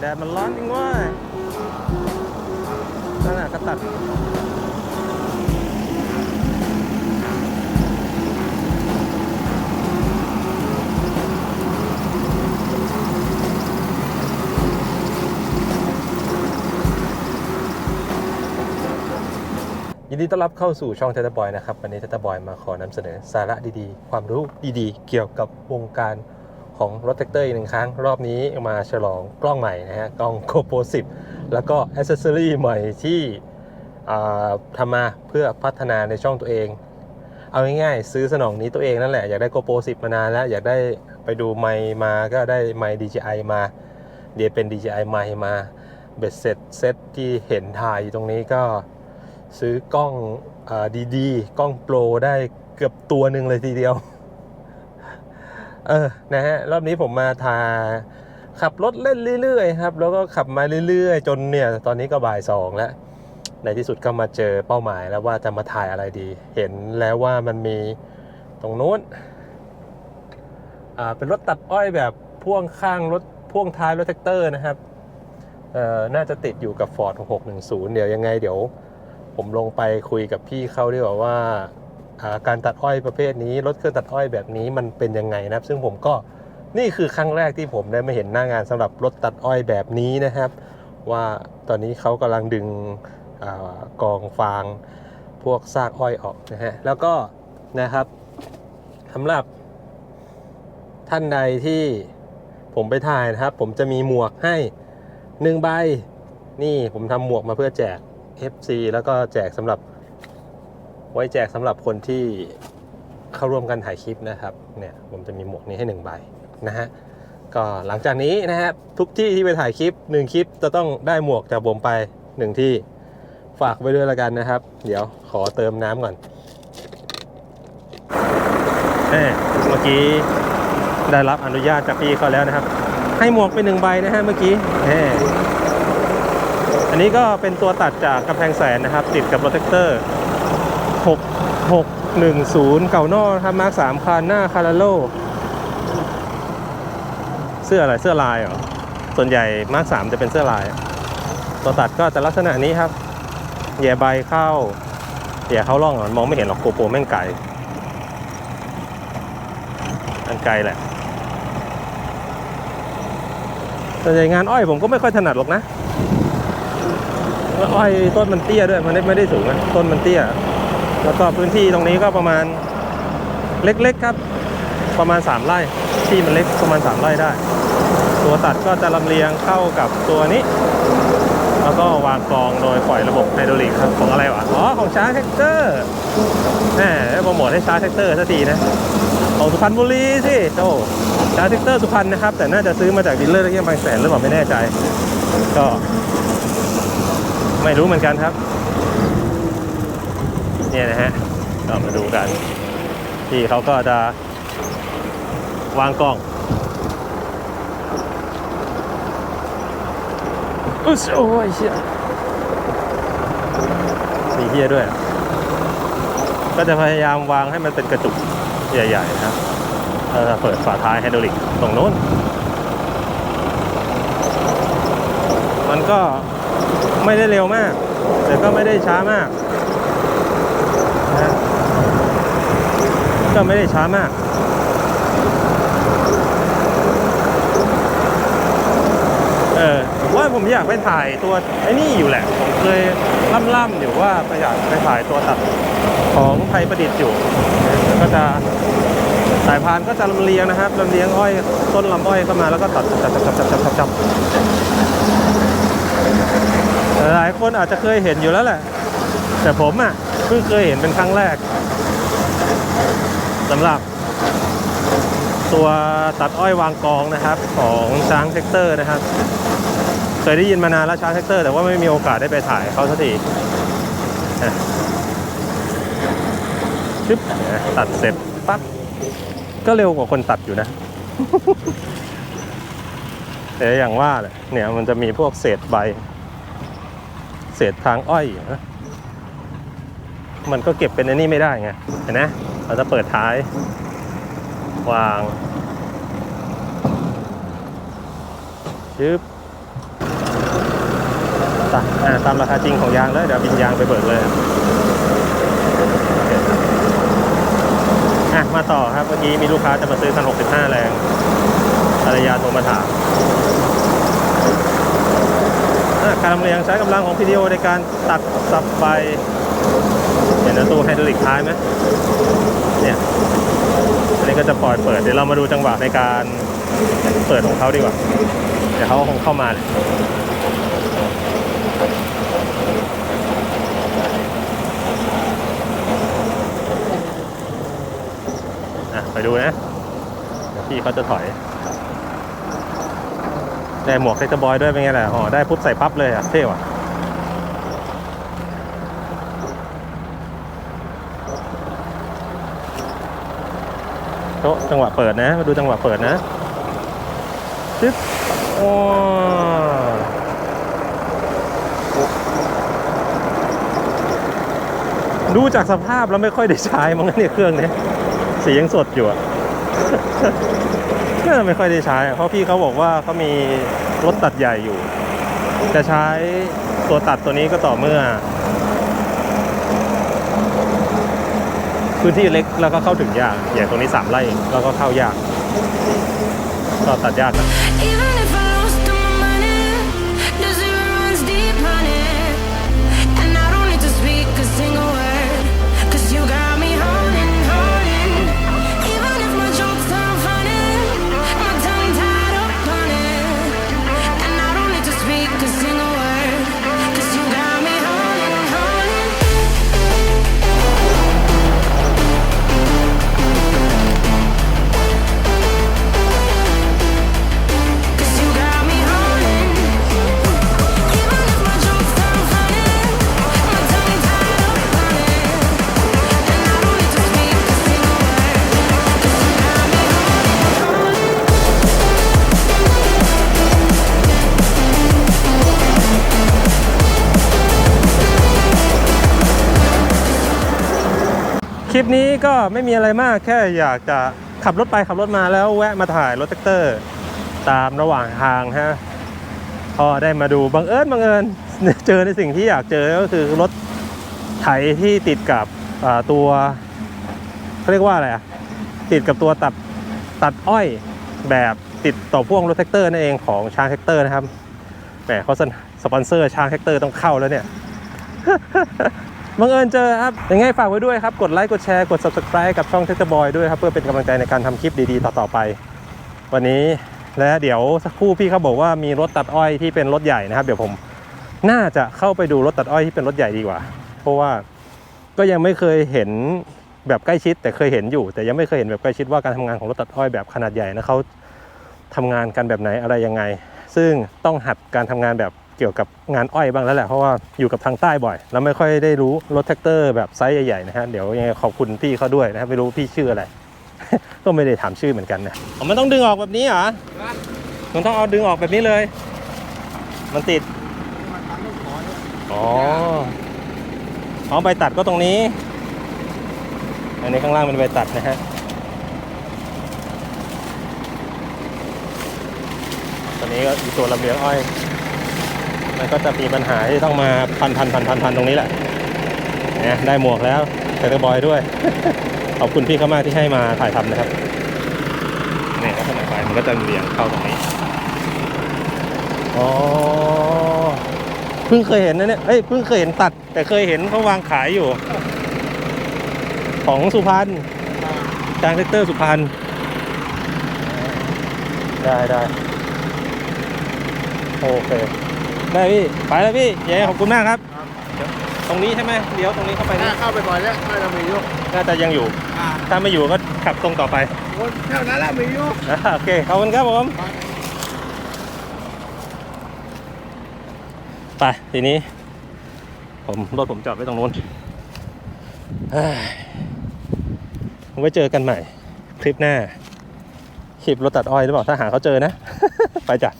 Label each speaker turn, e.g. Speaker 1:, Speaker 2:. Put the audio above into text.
Speaker 1: แดดมันร้อนจริงเว้ยนั่นแหละก็ตัดยินดีต้อนรับเข้าสู่ช่องเทตบอยนะครับ วันนี้เทตบอยมาขอนำเสนอสาระดีๆ ความรู้ดีๆ เกี่ยวกับวงการ ของรถแท็กเตอร์อีกหนึ่งครั้ง รอบนี้มาฉลองกล้องใหม่นะฮะกล้อง GoPro 10 แล้วก็อ c เซสซอรีใหม่ที่ทำมาเพื่อพัฒนาในช่องตัวเอง เอาง่ายๆซื้อสนองนี้ตัวเองนั่นแหละ อยากได้ GoPro 10 มานานแล้ว อยากได้ไปดูไมมาก็ได้ไม DJI มา เดี๋ยวเป็น DJI ไมมาเบ็ดเสร็จเซตที่เห็นถ่ายอยู่ตรงนี้ก็ซื้อกล้องอดีๆ กล้องโปรได้เกือบตัวหนึ่งเลยทีเดียว เออนะฮะรอบนี้ผมมาทาขับรถเล่นเรื่อยๆครับแล้วก็ขับมาเรื่อยๆ จนเนี่ยตอนนี้ก็บ่ายสองแล้วในที่สุดก็มาเจอเป้าหมายแล้วว่าจะมาถ่ายอะไรดี เห็นแล้วว่ามันมีตรงนู้นอ่าเป็นรถตัดอ้อยแบบพ่วงข้างรถพ่วงท้ายรถแท็กเตอร์นะครับเอ่อน่าจะติดอยู่กับ Ford 6610 เดี๋ยวยังไงเดี๋ยว ผมลงไปคุยกับพี่เขาดีกว่าว่าอ่า การตัดอ้อยประเภทนี้รถเครื่องตัดอ้อยแบบนี้มันเป็นยังไงนะครับ ซึ่งผมก็นี่คือครั้งแรกที่ผมได้มาเห็นหน้างานสำหรับรถตัดอ้อยแบบนี้นะครับ ว่าตอนนี้เขากำลังดึงอกองฟางพวกซากอ้อยออกนะฮะแล้วก็นะครับสำหรับท่านใดที่ผมไปถ่ายนะครับ ผมจะมีหมวกให้หนึ่งใบ นี่ผมทำหมวกมาเพื่อแจก FC แล้วก็แจกสำหรับ ไว้แจกสำหรับคนที่เข้าร่วมกันถ่ายคลิปนะครับเนี่ยผมจะมีหมวกนี้ให้หนึ่งใบนะฮะก็หลังจากนี้นะฮะทุกที่ที่ไปถ่ายคลิปหนึ่งคลิปจะต้องได้หมวกจากผมไปหนึ่งที่ฝากไว้ด้วยละกันนะครับ เดี๋ยวขอเติมน้ำก่อนเมื่อกี้ได้รับอนุญาตจากพี่เขาแล้วนะครับ ให้หมวกไปหนึ่งใบนะฮะเมื่อกี้อันนี้ก็เป็นตัวตัดจากกำแพงแสนนะครับ ติดกับโรถแท็กเตอร์ 610 เก่านอกครับมาร์ค3คันหน้าคาราโลเสื้ออะไรเสื้อลายเหรอ ส่วนใหญ่มาร์ค3จะเป็นเสื้อลาย ตัวตัดก็จะลักษณะนี้ครับแย่ใบเข้าแย่เข้าร่องมองไม่เห็นหรอกโกโปรแม่งไกลอันไกลแหละส่วนใหญ่งานอ้อยผมก็ไม่ค่อยถนัดหรอกนะอ้อยต้นมันเตี้ยด้วย มันไม่ได้สูงนะต้นมันเตี้ย แล้วก็พื้นที่ตรงนี้ก็ประมาณเล็กๆครับ ประมาณ 3 ไร่ที่มันเล็กประมาณ 3 ไร่ได้ ตัวตัดก็จะลำเลียงเข้ากับตัวนี้ แล้วก็วางกองโดยปล่อยระบบไฮดรอลิกครับของอะไรวะอ๋อของช้างแท็กเตอร์แหมโปรโมทให้ช้างแท็กเตอร์สักทีนะของสุพรรณบุรีสิโอ้ช้างแท็กเตอร์สุพรรณนะครับ แต่น่าจะซื้อมาจากดีลเลอร์ที่บางแสนหรือเปล่าไม่แน่ใจ ก็ ไม่รู้เหมือนกันครับ เนี่ยนะฮะก็มาดูกันที่เขาก็จะวางกล้องอุ๊ยโอ้ยเชี่ยมีเฮียด้วย ก็จะพยายามวางให้มันเป็นกระจุกใหญ่ๆนะครับเออเปิดฝาท้ายไฮดรอลิกตรงโน้น มันก็ไม่ได้เร็วมาก แต่ก็ไม่ได้ช้ามากนะ ก็ไม่ได้ช้ามากเออผมว่าผมอยากไปถ่ายตัวไอ้นี่อยู่แหละ ผมเคยล่ำๆอยู่ว่าไปอยากไปถ่ายตัวตัดของไทยประดิษฐ์อยู่ก็จะสายพานก็จะลำเลียงนะครับลำเลียงอ้อยต้นลำอ้อยเข้ามาแล้วก็ตัดจับจับจับจับจับจับจับหลายคนอาจจะเคยเห็นอยู่แล้วแหละ แต่ผมอะเพิ่งเคยเห็นเป็นครั้งแรก สำหรับตัวตัดอ้อยวางกองนะครับของช้างเทคเตอร์นะครับ เคยได้ยินมานานแล้วช้างเทคเตอร์ แต่ว่าไม่มีโอกาสได้ไปถ่ายเขาสักทีชึบตัดเสร็จปั๊บก็เร็วกว่าคนตัดอยู่นะแต่อย่างว่าแหละเนี่ยมันจะมีพวกเศษใบ เศษทางอ้อยนะมันก็เก็บเป็นอันนี้ไม่ได้ไงเห็นไหม เราจะเปิดท้าย วางชึบตามตามราคาจริงของยางเลยเดี๋ยวบินยางไปเบิกเลยอะมาต่อครับเมื่อกี้มีลูกค้าจะมาซื้อคัน65 แรงภรรยาโทรมาถามการลำเลียงใช้กำลังของ PDO ในการตัดสับใบ เห็นตูไฮดรอลิกท้ายไหมเนี่ยอันนี้ก็จะปล่อยเปิดเดี๋ยวเรามาดูจังหวะในการเปิดของเขาดีกว่า เดี๋ยวเขาคงเข้ามาเลยอะไปดูนะพี่เขาจะถอยได้หมวกเซตบอยด้วยเป็นไงล่ะอ๋อได้ปุ๊บใส่ปั๊บเลยอะเท่ว่ะ โต๊ะจังหวะเปิดนะ มาดูจังหวะเปิดนะจึ๊บโอ้ดูจากสภาพแล้วไม่ค่อยได้ใช้มั้งเนี่ยเครื่องเนี้ยสียังสดอยู่อะน่ะไม่ค่อยได้ใช้ เพราะพี่เขาบอกว่าเขามีรถตัดใหญ่อยู่ จะใช้ตัวตัดตัวนี้ก็ต่อเมื่อ พื้นที่เล็กแล้วก็เข้าถึงยากอย่างตรงนี้สามไร่แล้วก็เข้ายากก็ตัดยากนะ คลิปนี้ก็ไม่มีอะไรมากแค่อยากจะขับรถไปขับรถมาแล้วแวะมาถ่ายรถแท็กเตอร์ ตามระหว่างทางฮะพอได้มาดูบังเอิญบังเอิญเจอในสิ่งที่อยากเจอก็คือรถไถที่ติดกับตัวเขาเรียกว่าอะไรอะติดกับตัวตัดตัดอ้อยแบบติดต่อพ่วงรถแท็กเตอร์นั่นเองของช้างแท็กเตอร์นะครับแหมเขาสปอนเซอร์ช้างแท็กเตอร์ต้องเข้าแล้วเนี่ย บังเอิญเจอครับยังไงฝากไว้ด้วยครับ กดไลค์กดแชร์กด subscribe กับช่องเท t บอยด้วยครับ เพื่อเป็นกำลังใจในการทำคลิปดีๆ ต่อๆไป วันนี้และเดี๋ยวสักครู่พี่เขาบอกว่ามีรถตัดอ้อยที่เป็นรถใหญ่นะครับ เดี๋ยวผมน่าจะเข้าไปดูรถตัดอ้อยที่เป็นรถใหญ่ดีกว่า เพราะว่าก็ยังไม่เคยเห็นแบบใกล้ชิด แต่เคยเห็นอยู่ แต่ยังไม่เคยเห็นแบบใกล้ชิดว่าการทำงานของรถตัดอ้อยแบบขนาดใหญ่นะเขาทำงานกันแบบไหนอะไรยังไง ซึ่งต้องหัดการทำงานแบบ เกี่ยวกับงานอ้อยบ้างแล้วแหละเพราะว่าอยู่กับทางใต้บ่อย แล้วไม่ค่อยได้รู้รถแท็กเตอร์แบบไซส์ใหญ่ๆนะฮะเดี๋ยวยังไงขอบคุณพี่เขาด้วยนะครับไม่รู้พี่ชื่ออะไร ก็ไม่ได้ถามชื่อเหมือนกันนะอ๋อมันต้องดึงออกแบบนี้เหรอมันต้องเอาดึงออกแบบนี้เลย มันติดอ๋ออ๋อใบตัดก็ตรงนี้ อันนี้ข้างล่างเป็นใบตัดนะฮะตอนนี้ก็อีตัวลำเลียงอ้อย มันก็จะมีปัญหาที่ต้องมาพันพันพันพันพันตรงนี้แหละเนี่ยได้หมวกแล้วเทอร์บอยด้วย ขอบคุณพี่เขามากที่ให้มาถ่ายทำนะครับเนี่ยลักษณะไฟมันก็จะเบี่ยงเข้าตรงนี้อ๋อเพิ่งเคยเห็นนะเนี่ยเอ้ยเพิ่งเคยเห็นตัด แต่เคยเห็นเขาวางขายอยู่ ของสุพรรณจางเทคเตอร์สุพรรณได้ได้โอเค ได้พี่ ไปแล้วพี่เย้ขอบคุณมากครับเดี๋ยวตรงนี้ใช่ไหมเดี๋ยวตรงนี้เข้าไป
Speaker 2: ถ้า
Speaker 1: นะ
Speaker 2: เข้าไปบ่อยแล้วน่าจะมีอยุก
Speaker 1: น่าจะยังอยู่ ถ้าไม่อยู่ก็ขับตรงต่อไป
Speaker 2: คนเท่านั้นแหละมีอยุก
Speaker 1: อ่าโอเคขอบคุณครับผมไปทีนี้ ผมรถผมจอดไว้ตรงนู้นเฮ้ยไว้เจอกันใหม่ คลิปหน้า คลิปรถตัดอ้อยหรือเปล่าถ้าหาเขาเจอนะ ไปจ้ะ